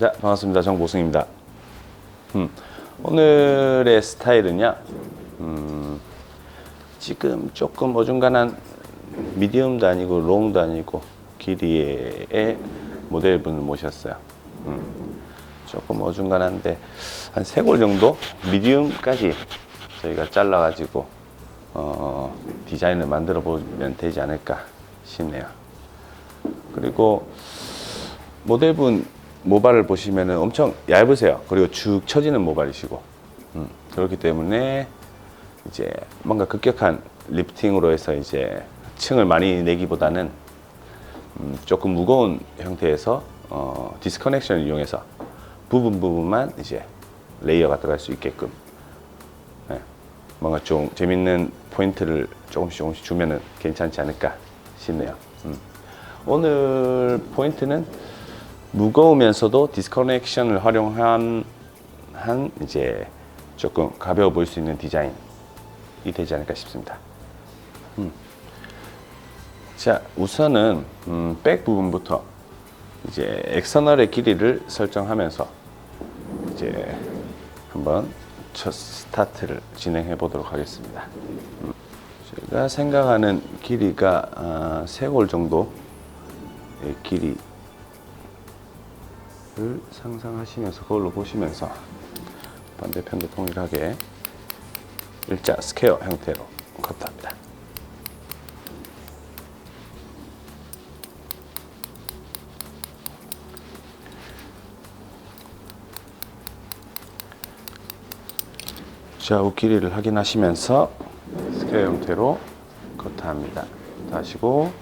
자, 반갑습니다. 정보승입니다. 음, 오늘의 스타일은요, 음, 지금 조금 어중간한 미디움도 아니고 롱도 아니고 길이의 모델분을 모셨어요. 음, 조금 어중간한데 한 세 골 정도 미디움까지 저희가 잘라가지고 어, 디자인을 만들어 보면 되지 않을까 싶네요. 그리고 모델분 모발을 보시면은 엄청 얇으세요. 그리고 축 처지는 모발이시고 음, 그렇기 때문에 이제 뭔가 급격한 리프팅으로 해서 이제 층을 많이 내기보다는 음, 조금 무거운 형태에서 어, 디스커넥션을 이용해서 부분 부분만 이제 레이어가 들어갈 수 있게끔 예, 뭔가 좀 재밌는 포인트를 조금씩 조금씩 주면은 괜찮지 않을까 싶네요. 음. 오늘 포인트는 무거우면서도 디스커넥션을 활용한 한 이제 조금 가벼워 보일 수 있는 디자인이 되지 않을까 싶습니다. 음. 자, 우선은 음, 백 부분부터 이제 엑스터널의 길이를 설정하면서 이제 한번 첫 스타트를 진행해 보도록 하겠습니다. 음, 제가 생각하는 길이가 아, 세골 정도의 길이 를 상상하시면서 그걸로 보시면서 반대편도 동일하게 일자 스퀘어 형태로 커트합니다. 좌우 길이를 확인하시면서 스퀘어 형태로 커트합니다. 다시고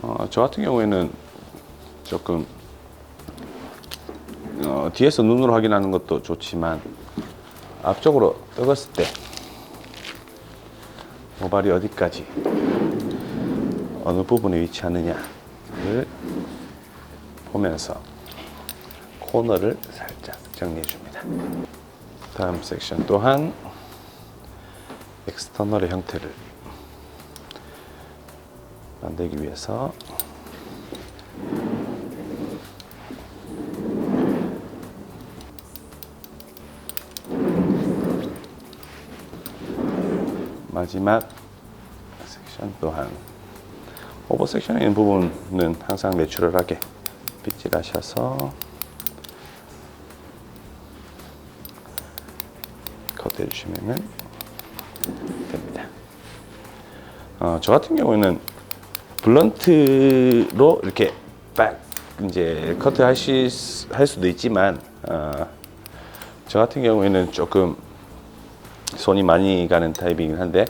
어, 저 같은 경우에는 조금 어, 뒤에서 눈으로 확인하는 것도 좋지만 앞쪽으로 떠갔을 때 모발이 어디까지 어느 부분에 위치하느냐를 보면서 코너를 살짝 정리해 줍니다. 다음 섹션 또한 엑스터널의 형태를 만들기 위해서 마지막 섹션 또한 오버 섹션에 있는 부분은 항상 내추럴하게 빗질하셔서 커트해 주시면 됩니다. 어, 저 같은 경우에는 블런트로 이렇게 빡 이제 커트 하실 수- 할 수도 있지만 어, 저 같은 경우에는 조금 손이 많이 가는 타입이긴 한데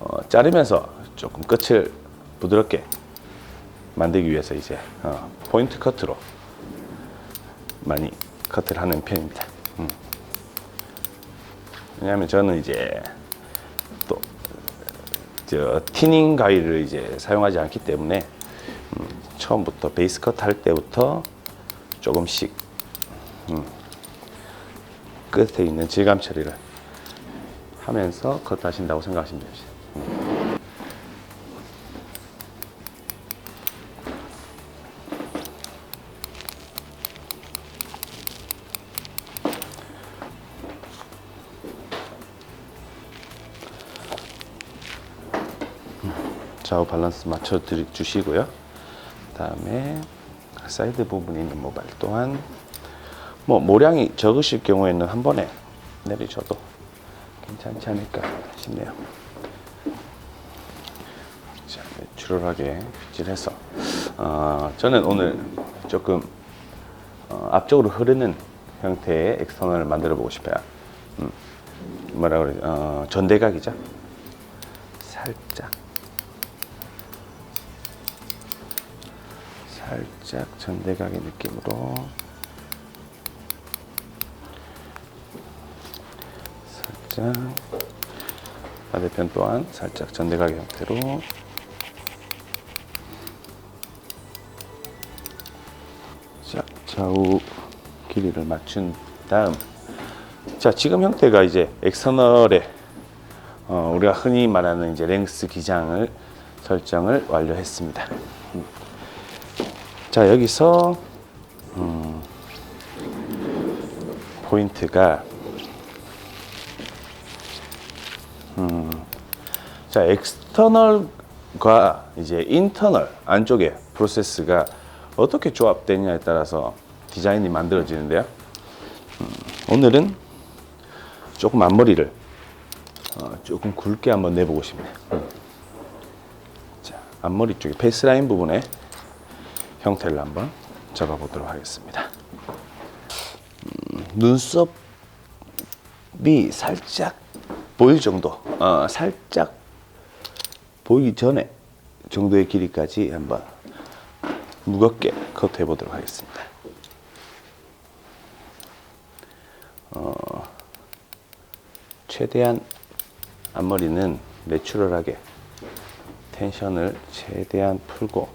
어, 자르면서 조금 끝을 부드럽게 만들기 위해서 이제 어, 포인트 커트로 많이 커트를 하는 편입니다. 음. 왜냐하면 저는 이제 또 저 티닝 가위를 이제 사용하지 않기 때문에 음, 처음부터 베이스 컷 할 때부터 조금씩 음, 끝에 있는 질감 처리를 하면서 컷 하신다고 생각하시면 됩니다. 좌우 밸런스 맞춰 주시고요. 다음에 사이드 부분에 있는 모발 또한 뭐 모량이 적으실 경우에는 한 번에 내리셔도 괜찮지 않을까 싶네요. 자, 내추럴하게 빗질해서 어, 저는 오늘 조금 어, 앞쪽으로 흐르는 형태의 엑스터널을 만들어 보고 싶어요. 음, 뭐라 그러지? 어, 전대각이죠. 살짝 살짝 전대각의 느낌으로 살짝 반대편 또한 살짝 전대각의 형태로 자 좌우 길이를 맞춘 다음 자 지금 형태가 이제 엑스터널의 어, 우리가 흔히 말하는 이제 랭스 기장을 설정을 완료했습니다. 자 여기서 음, 포인트가 음, 자 엑스터널과 이제 인터널 안쪽에 프로세스가 어떻게 조합되냐에 따라서 디자인이 만들어지는데요. 음, 오늘은 조금 앞머리를 어, 조금 굵게 한번 내보고 싶네요. 음. 자, 앞머리 쪽에 페이스라인 부분에 형태를 한번 잡아보도록 하겠습니다. 음, 눈썹이 살짝 보일 정도, 어, 살짝 보이기 전에 정도의 길이까지 한번 무겁게 커트해 보도록 하겠습니다. 어, 최대한 앞머리는 내추럴하게 텐션을 최대한 풀고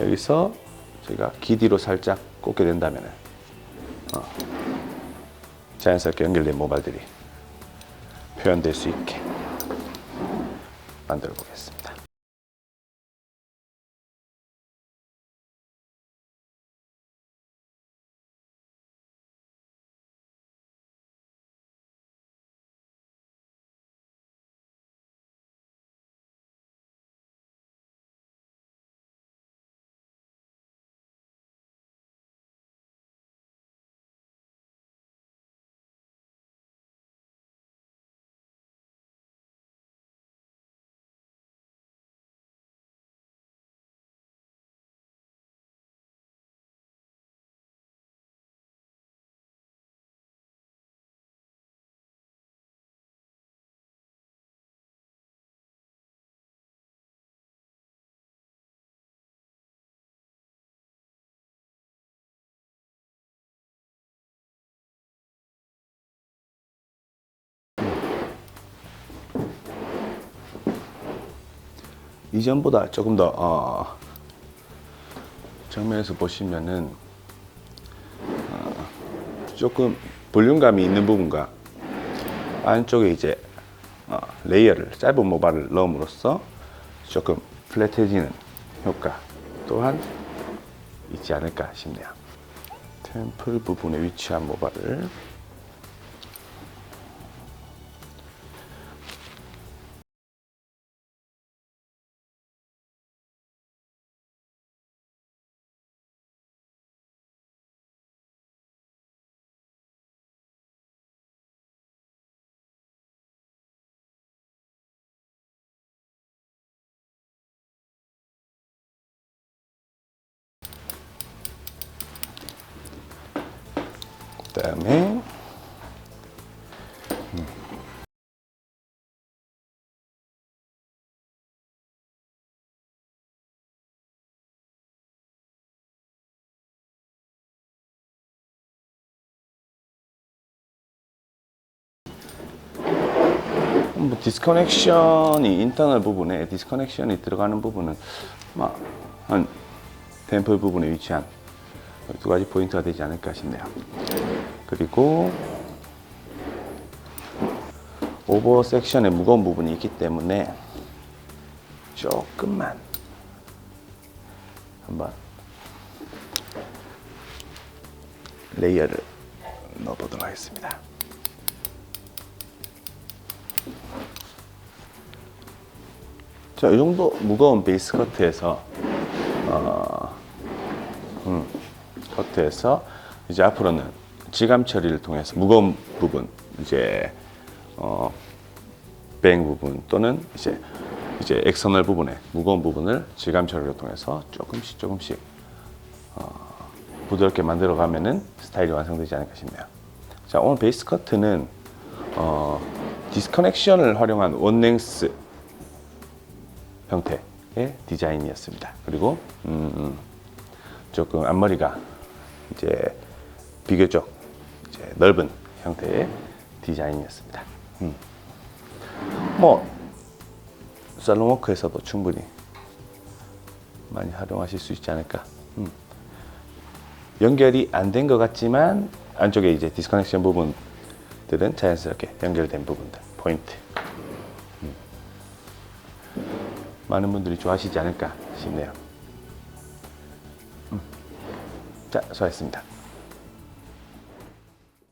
여기서 제가 기디로 살짝 꽂게 된다면 어, 자연스럽게 연결된 모발들이 표현될 수 있게 만들어 보겠습니다. 이전보다 조금 더 어, 정면에서 보시면은 어, 조금 볼륨감이 있는 부분과 안쪽에 이제 어, 레이어를 짧은 모발을 넣음으로써 조금 플랫해지는 효과 또한 있지 않을까 싶네요. 템플 부분에 위치한 모발을 그다음에 뭐 디스커넥션이 인터널 부분에 디스커넥션이 들어가는 부분은 막한 템플 부분에 위치한 두 가지 포인트가 되지 않을까 싶네요. 그리고 오버 섹션에 무거운 부분이 있기 때문에 조금만 한번 레이어를 넣어보도록 하겠습니다. 자, 이 정도 무거운 베이스 커트에서 어, 음, 커트에서 이제 앞으로는 지감 처리를 통해서 무거운 부분 이제 어, 뱅 부분 또는 이제 이제 엑스터널 부분에 무거운 부분을 지감 처리를 통해서 조금씩 조금씩 어, 부드럽게 만들어 가면은 스타일이 완성되지 않을까 싶네요. 자 오늘 베이스 커트는 어, 디스커넥션을 활용한 원랭스 형태의 디자인이었습니다. 그리고 음, 조금 앞머리가 이제 비교적 넓은 형태의 디자인이었습니다. 음. 뭐 살롱워크에서도 충분히 많이 활용하실 수 있지 않을까. 음. 연결이 안 된 것 같지만 안쪽에 이제 디스커넥션 부분들은 자연스럽게 연결된 부분들 포인트. 음. 많은 분들이 좋아하시지 않을까 싶네요. 자, 수고하셨습니다.